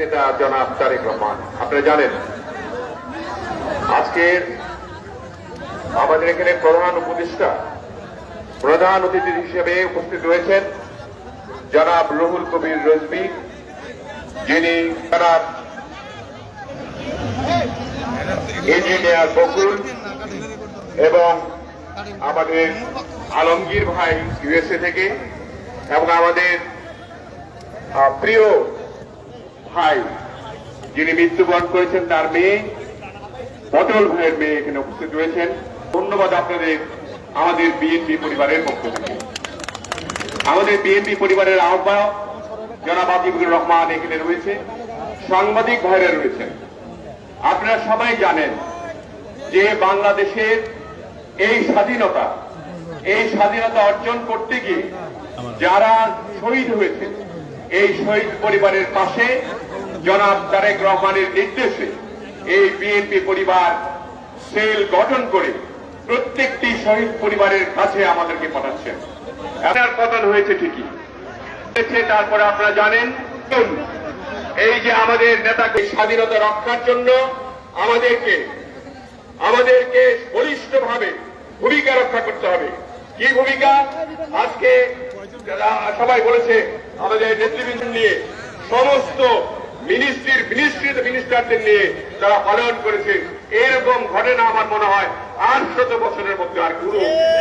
নেতা জনাব তারেক রহমান, আপনারা জানেন আজকের আমাদের এখানে প্রধান উপদেষ্টা, প্রধান অতিথি হিসেবে উপস্থিত রয়েছেন জনাব রুহুল কবির রজবি, যিনি জনাব ইঞ্জিনিয়ার বকুল এবং আমাদের আলমগীর ভাই ইউএসএ থেকে এবং আমাদের প্রিয় ভাই, যিনি মৃত্যুবরণ করেছেন তার মেয়ে পটল ভাইয়ের মেয়ে এখানে উপস্থিত রয়েছেন। ধন্যবাদ আপনাদের, আমাদের বিএনপি পরিবারের পক্ষ থেকে। আমাদের বিএনপি পরিবারের আহ্বায়ক জনাব আজিবুর রহমান এখানে রয়েছে, সাংবাদিক ভাইরা রয়েছেন। আপনারা সবাই জানেন যে বাংলাদেশের এই স্বাধীনতা এই স্বাধীনতা অর্জন করতে গিয়ে যারা শহীদ হয়েছে এই শহীদ পরিবারের পাশে জনাব তারেক রহমানের নির্দেশে এই বিএনপি পরিবার সেল গঠন করে প্রত্যেকটি শহীদ পরিবারের কাছে আমাদেরকে পাঠাচ্ছেন। আপনার পতন হয়েছে ঠিকই। তারপরে আপনারা জানেন, এই যে আমাদের নেতাকে স্বাধীনতা রক্ষার জন্য আমাদেরকে আমাদেরকে বলিষ্ঠভাবে ভূমিকা রক্ষা করতে হবে। কি ভূমিকা? আজকে সবাই বলেছে, আমাদের নেতৃবৃন্দ নিয়ে সমস্ত মিনিস্ট্রির মিনিস্ট্রিতে মিনিস্টারদের নিয়ে তারা পালন করেছে। এরকম ঘটনা আমার মনে হয় আট শত বছরের মধ্যে আর নাই